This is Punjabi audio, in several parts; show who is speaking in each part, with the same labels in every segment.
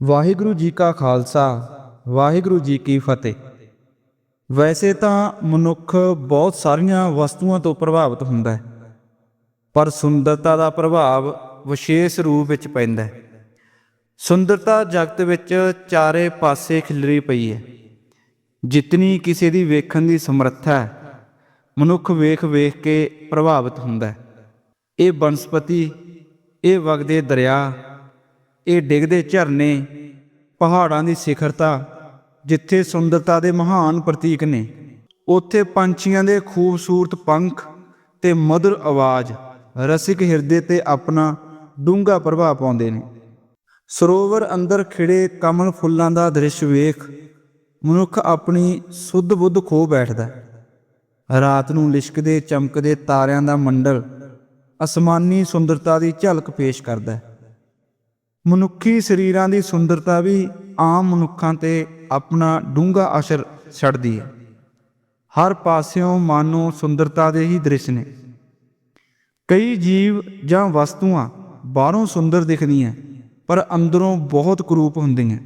Speaker 1: ਵਾਹਿਗੁਰੂ ਜੀ ਕਾ ਖਾਲਸਾ, ਵਾਹਿਗੁਰੂ ਜੀ ਕੀ ਫਤਿਹ। ਵੈਸੇ ਤਾਂ ਮਨੁੱਖ ਬਹੁਤ ਸਾਰੀਆਂ ਵਸਤੂਆਂ ਤੋਂ ਪ੍ਰਭਾਵਿਤ ਹੁੰਦਾ ਹੈ, ਪਰ ਸੁੰਦਰਤਾ ਦਾ ਪ੍ਰਭਾਵ ਵਿਸ਼ੇਸ਼ ਰੂਪ ਵਿੱਚ ਪੈਂਦਾ ਹੈ। ਸੁੰਦਰਤਾ ਜਗਤ ਵਿੱਚ ਚਾਰੇ ਪਾਸੇ ਖਿਲਰੀ ਪਈ ਹੈ। ਜਿਤਨੀ ਕਿਸੇ ਦੀ ਵੇਖਣ ਦੀ ਸਮਰੱਥਾ ਹੈ, ਮਨੁੱਖ ਵੇਖ ਵੇਖ ਕੇ ਪ੍ਰਭਾਵਿਤ ਹੁੰਦਾ ਹੈ। ਇਹ ਬਨਸਪਤੀ, ਇਹ ਵਗਦੇ ਦਰਿਆ ਇਹ ਡਿੱਗਦੇ ਝਰਨੇ ਪਹਾੜਾਂ ਦੀ ਸਿਖਰਤਾ ਜਿੱਥੇ ਸੁੰਦਰਤਾ ਦੇ ਮਹਾਨ ਪ੍ਰਤੀਕ ਨੇ। ਉੱਥੇ ਪੰਛੀਆਂ ਦੇ ਖੂਬਸੂਰਤ ਪੰਖ ਤੇ ਮధుਰ ਆਵਾਜ਼, ਰਸਿਕ ਹਿਰਦੇ ਤੇ ਆਪਣਾ ਡੂੰਘਾ ਪ੍ਰਭਾਵ ਪਾਉਂਦੇ ਨੇ। ਸਰੋਵਰ ਅੰਦਰ ਖਿੜੇ ਕਮਲ ਫੁੱਲਾਂ ਦਾ ਦ੍ਰਿਸ਼ ਵੇਖ ਮਨੁੱਖ ਆਪਣੀ ਸੁੱਧ ਬੁੱਧ ਖੋ ਬੈਠਦਾ ਰਾਤ ਨੂੰ ਲਿਸ਼ਕਦੇ ਚਮਕਦੇ ਤਾਰਿਆਂ ਦਾ ਮੰਡਲ ਅਸਮਾਨੀ ਸੁੰਦਰਤਾ ਦੀ ਝਲਕ ਪੇਸ਼ ਕਰਦਾ ਹੈ। ਮਨੁੱਖੀ ਸਰੀਰਾਂ ਦੀ ਸੁੰਦਰਤਾ ਵੀ ਆਮ ਮਨੁੱਖਾਂ ਤੇ ਆਪਣਾ ਡੂੰਘਾ ਅਸਰ ਛੱਡਦੀ ਹੈ। ਹਰ ਪਾਸਿਓਂ ਮਾਨੋ ਸੁੰਦਰਤਾ ਦੇ ਹੀ ਦ੍ਰਿਸ਼ ਨੇ। ਕਈ ਜੀਵ ਜਾਂ ਵਸਤੂਆਂ ਬਾਹਰੋਂ ਸੁੰਦਰ ਦਿਖਦੀਆਂ, ਪਰ ਅੰਦਰੋਂ ਬਹੁਤ ਕਰੂਪ ਹੁੰਦੀਆਂ।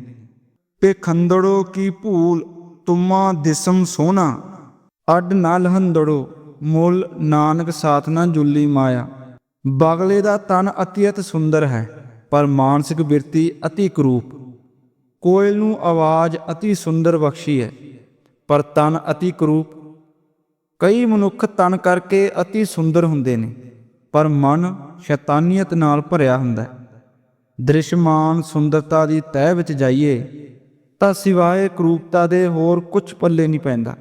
Speaker 1: ਪੇਖੰਦੜੋ ਕੀ ਭੂਲ, ਤੁਮਾ ਦਿਸਮ ਸੋਨਾ। ਅੱਡ ਨਾ ਲਹੰਦੜੋ ਮੁੱਲ ਨਾਨਕ ਸਾਥ ਨਾ ਜੁਲੀ ਮਾਇਆ। ਬਗਲੇ ਦਾ ਤਨ ਅਤਿਅਤ ਸੁੰਦਰ ਹੈ। ਪਰ ਮਾਨਸਿਕ ਬਿਰਤੀ ਅਤੀ ਕਰੂਪ ਕੋਇਲ ਨੂੰ ਆਵਾਜ਼ ਅਤੀ ਸੁੰਦਰ ਬਖਸ਼ੀ ਹੈ, ਪਰ ਤਨ ਅਤੀ ਕਰੂਪ ਕਈ ਮਨੁੱਖ ਤਨ ਕਰਕੇ ਅਤੀ ਸੁੰਦਰ ਹੁੰਦੇ ਨੇ, ਪਰ ਮਨ ਸ਼ੈਤਾਨੀਅਤ ਨਾਲ ਭਰਿਆ ਹੁੰਦਾ ਹੈ। ਦ੍ਰਿਸ਼ਮਾਨ ਸੁੰਦਰਤਾ ਦੀ ਤਹਿ ਵਿੱਚ ਜਾਈਏ, ਤਾਂ ਸਿਵਾਏ ਕਰੂਪਤਾ ਦੇ ਹੋਰ ਕੁਝ ਪੱਲੇ ਨਹੀਂ ਪੈਂਦਾ।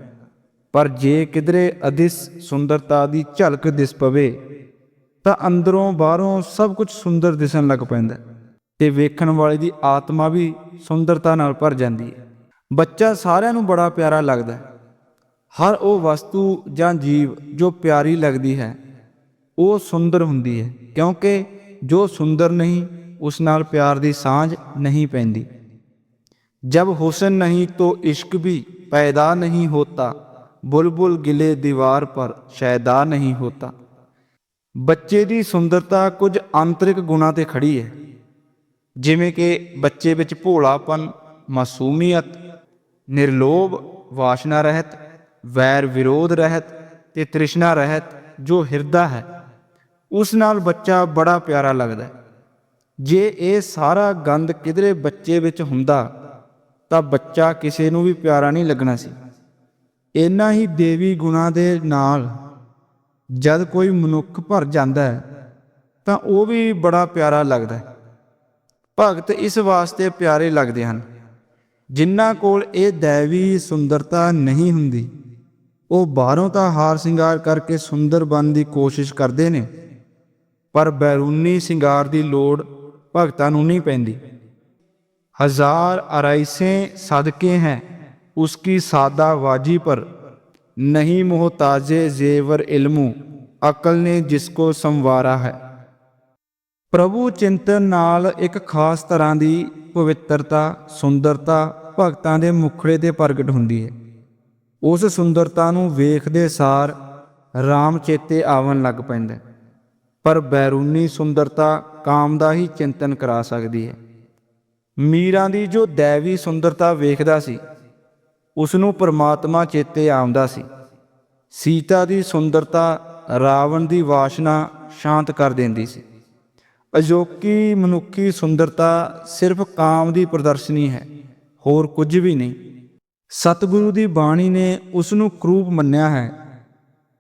Speaker 1: ਪਰ ਜੇ ਕਿਧਰੇ ਅਦਿਸ ਸੁੰਦਰਤਾ ਦੀ ਝਲਕ ਦਿਸ ਪਵੇ ਤਾਂ ਅੰਦਰੋਂ ਬਾਹਰੋਂ ਸਭ ਕੁਝ ਸੁੰਦਰ ਦਿਸਣ ਲੱਗ ਪੈਂਦਾ ਤੇ ਵੇਖਣ ਵਾਲੇ ਦੀ ਆਤਮਾ ਵੀ ਸੁੰਦਰਤਾ ਨਾਲ ਭਰ ਜਾਂਦੀ ਹੈ। ਬੱਚਾ ਸਾਰਿਆਂ ਨੂੰ ਬੜਾ ਪਿਆਰਾ ਲੱਗਦਾ ਹੈ। ਹਰ ਉਹ ਵਸਤੂ ਜਾਂ ਜੀਵ ਜੋ ਪਿਆਰੀ ਲੱਗਦੀ ਹੈ, ਉਹ ਸੁੰਦਰ ਹੁੰਦੀ ਹੈ, ਕਿਉਂਕਿ ਜੋ ਸੁੰਦਰ ਨਹੀਂ, ਉਸ ਨਾਲ ਪਿਆਰ ਦੀ ਸਾਂਝ ਨਹੀਂ ਪੈਂਦੀ। ਜਬ ਹੁਸਨ ਨਹੀਂ ਤੋ ਇਸ਼ਕ ਵੀ ਪੈਦਾ ਨਹੀਂ ਹੋਤਾ, ਬੁਲਬੁਲ ਗਿਲੇ ਦੀਵਾਰ ਪਰ ਸ਼ੈਦਾ ਨਹੀਂ ਹੋਤਾ। ਬੱਚੇ ਦੀ ਸੁੰਦਰਤਾ ਕੁਝ ਆਂਤਰਿਕ ਗੁਣਾਂ ਤੇ ਖੜੀ ਹੈ। ਜਿਵੇਂ ਕਿ ਬੱਚੇ ਵਿੱਚ ਭੋਲਾਪਨ, ਮਾਸੂਮੀਅਤ, ਨਿਰਲੋਭ, ਵਾਸ਼ਨਾ ਰਹਿਤ, ਵੈਰ ਵਿਰੋਧ ਰਹਿਤ ਤੇ ਤ੍ਰਿਸ਼ਨਾ ਰਹਿਤ ਜੋ ਹਿਰਦਾ ਹੈ। ਉਸ ਨਾਲ ਬੱਚਾ ਬੜਾ ਪਿਆਰਾ ਲੱਗਦਾ ਹੈ। ਜੇ ਇਹ ਸਾਰਾ ਗੰਦ ਕਿਧਰੇ ਬੱਚੇ ਵਿੱਚ ਹੁੰਦਾ, ਤਾਂ ਬੱਚਾ ਕਿਸੇ ਨੂੰ ਵੀ ਪਿਆਰਾ ਨਹੀਂ ਲੱਗਣਾ ਸੀ। ਇਨਾ ਹੀ ਦੇਵੀ ਗੁਣਾ ਦੇ ਨਾਲ ਜਦ ਕੋਈ ਮਨੁੱਖ ਭਰ ਜਾਂਦਾ ਹੈ ਤਾਂ ਉਹ ਵੀ ਬੜਾ ਪਿਆਰਾ ਲੱਗਦਾ ਹੈ ਭਗਤ ਇਸ ਵਾਸਤੇ ਪਿਆਰੇ ਲੱਗਦੇ ਹਨ ਜਿਨ੍ਹਾਂ ਕੋਲ ਇਹ ਦੇਵੀ ਸੁੰਦਰਤਾ ਨਹੀਂ ਹੁੰਦੀ ਉਹ ਬਾਹਰੋਂ ਤਾਂ ਹਾਰ ਸ਼ਿੰਗਾਰ ਕਰਕੇ ਸੁੰਦਰ ਬਣਨ ਦੀ ਕੋਸ਼ਿਸ਼ ਕਰਦੇ ਨੇ ਪਰ ਬੈਰੂਨੀ ਸ਼ਿੰਗਾਰ ਦੀ ਲੋੜ ਭਗਤਾਂ ਨੂੰ ਨਹੀਂ ਪੈਂਦੀ हजार आरइसें सदके हैं उसकी सादा वाजी पर नहीं मोहताजे जेवर इल्मू ਅਕਲ ਨੇ ਜਿਸਕੋ ਸੰਵਾਰਾ ਹੈ ਪ੍ਰਭੂ ਚਿੰਤਨ ਨਾਲ ਇੱਕ ਖਾਸ ਤਰ੍ਹਾਂ ਦੀ ਪਵਿੱਤਰਤਾ ਸੁੰਦਰਤਾ ਭਗਤਾਂ ਦੇ ਮੁਖੜੇ ਤੇ ਪ੍ਰਗਟ ਹੁੰਦੀ ਹੈ ਉਸ ਸੁੰਦਰਤਾ ਨੂੰ ਵੇਖਦੇ ਸਾਰ RAM ਚੇਤੇ ਆਵਣ ਲੱਗ ਪੈਂਦਾ ਹੈ। ਪਰ ਬੈਰੂਨੀ ਸੁੰਦਰਤਾ ਕਾਮ ਦਾ ਹੀ ਚਿੰਤਨ ਕਰਾ ਸਕਦੀ ਹੈ ਮੀਰਾਂ ਦੀ ਜੋ ਦੇਵੀ ਸੁੰਦਰਤਾ ਵੇਖਦਾ ਸੀ ਉਸ ਨੂੰ ਪਰਮਾਤਮਾ ਚੇਤੇ ਆਉਂਦਾ ਸੀ। ਸੀਤਾ ਦੀ ਸੁੰਦਰਤਾ ਰਾਵਣ ਦੀ ਵਾਸ਼ਨਾ ਸ਼ਾਂਤ ਕਰ ਦਿੰਦੀ ਸੀ। ਅਜੋਕੀ ਮਨੁੱਖੀ ਸੁੰਦਰਤਾ ਸਿਰਫ ਕਾਮ ਦੀ ਪ੍ਰਦਰਸ਼ਨੀ ਹੈ, ਹੋਰ ਕੁਝ ਵੀ ਨਹੀਂ। ਸਤਿਗੁਰੂ ਦੀ ਬਾਣੀ ਨੇ ਉਸ ਨੂੰ ਕਰੂਪ ਮੰਨਿਆ ਹੈ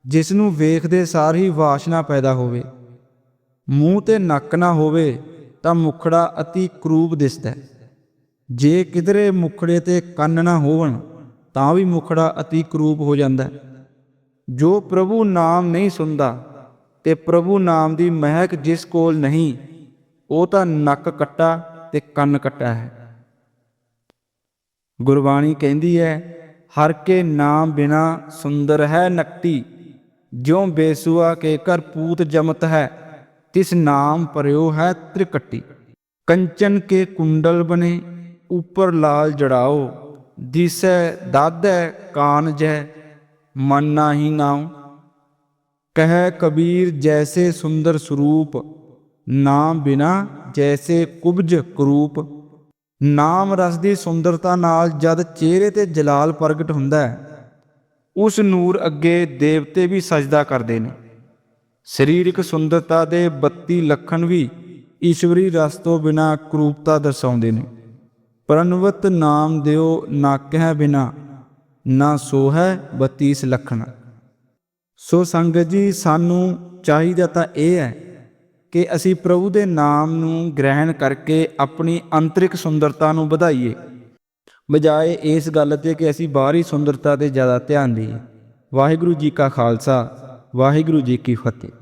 Speaker 1: ਜਿਸ ਨੂੰ ਵੇਖਦੇ ਸਾਰ ਹੀ ਵਾਸ਼ਨਾ ਪੈਦਾ ਹੋਵੇ। ਮੂੰਹ ਤੇ ਨੱਕ ਨਾ ਹੋਵੇ ਤਾਂ ਮੁਖੜਾ ਅਤੀ ਕਰੂਪ ਦਿਸਦਾ ਜੇ ਕਿਧਰੇ ਮੁਖੜੇ ਤੇ ਕੰਨ ਨਾ ਹੋਵਣ ਤਾਂ ਵੀ ਮੁਖੜਾ ਅਤੀ ਕਰੂਪ ਹੋ ਜਾਂਦਾ ਹੈ। ਜੋ ਪ੍ਰਭੂ ਨਾਮ ਨਹੀਂ ਸੁਣਦਾ ਤੇ ਪ੍ਰਭੂ ਨਾਮ ਦੀ ਮਹਿਕ ਜਿਸ ਕੋਲ ਨਹੀਂ, ਉਹ ਤਾਂ ਨੱਕ ਕੱਟਾ ਤੇ ਕੰਨ ਕੱਟਾ ਹੈ। ਗੁਰਬਾਣੀ ਕਹਿੰਦੀ ਹੈ, ਹਰ ਕੇ ਨਾਮ ਬਿਨਾ ਸੁੰਦਰ ਹੈ ਨਕਟੀ, ਜਿਉ ਬੇਸੁਆ ਕੇ ਕਰ ਪੂਤ ਜਮਤ ਹੈ, ਤਿਸ ਨਾਮ ਪਰਿਓ ਹੈ ਤ੍ਰਿਕਟੀ। ਕੰਚਨ ਕੇ ਕੁੰਡਲ ਬਨੇ ਉਪਰ ਲਾਲ ਜੜਾਓ ਦਿਸੈ ਦਾਦੈ ਕਾਨ ਜੈ, ਮਨ ਨਾਹੀ ਨਾਉ। ਕਹਿ ਕਬੀਰ, ਜੈਸੇ ਸੁੰਦਰ ਸਰੂਪ ਨਾਮ ਬਿਨਾ ਜੈਸੇ ਕੁਬਜ ਕਰੂਪ। ਨਾਮ ਰਸ ਦੀ ਸੁੰਦਰਤਾ ਨਾਲ ਜਦ ਚਿਹਰੇ ਤੇ ਜਲਾਲ ਪ੍ਰਗਟ ਹੁੰਦਾ ਹੈ, ਉਸ ਨੂਰ ਅੱਗੇ ਦੇਵਤੇ ਵੀ ਸਜਦਾ ਕਰਦੇ ਨੇ। ਸਰੀਰਕ ਸੁੰਦਰਤਾ ਦੇ 32 ਲੱਖਣ ਵੀ ਈਸ਼ਵਰੀ ਰਸ ਤੋਂ ਬਿਨਾ ਕਰੂਪਤਾ ਦਰਸਾਉਂਦੇ ਨੇ। ਪ੍ਰਨਵਤ ਨਾਮ ਦਿਓ, ਨਾ ਕਹਿ ਬਿਨਾ, ਨਾ ਸੋ ਹੈ 32 ਲੱਖਣ। ਸੋ ਸੰਗਤ ਜੀ, ਸਾਨੂੰ ਚਾਹੀਦਾ ਤਾਂ ਇਹ ਹੈ ਕਿ ਅਸੀਂ ਪ੍ਰਭੂ ਦੇ ਨਾਮ ਨੂੰ ਗ੍ਰਹਿਣ ਕਰਕੇ ਆਪਣੀ ਅੰਤਰਿਕ ਸੁੰਦਰਤਾ ਨੂੰ ਵਧਾਈਏ। ਬਜਾਏ ਇਸ ਗੱਲ ਤੇ ਕਿ ਅਸੀਂ ਬਾਹਰੀ ਸੁੰਦਰਤਾ ਤੇ ਜ਼ਿਆਦਾ ਧਿਆਨ ਦੇਈਏ। ਵਾਹਿਗੁਰੂ ਜੀ ਕਾ ਖਾਲਸਾ, ਵਾਹਿਗੁਰੂ ਜੀ ਕੀ ਫਤਿਹ।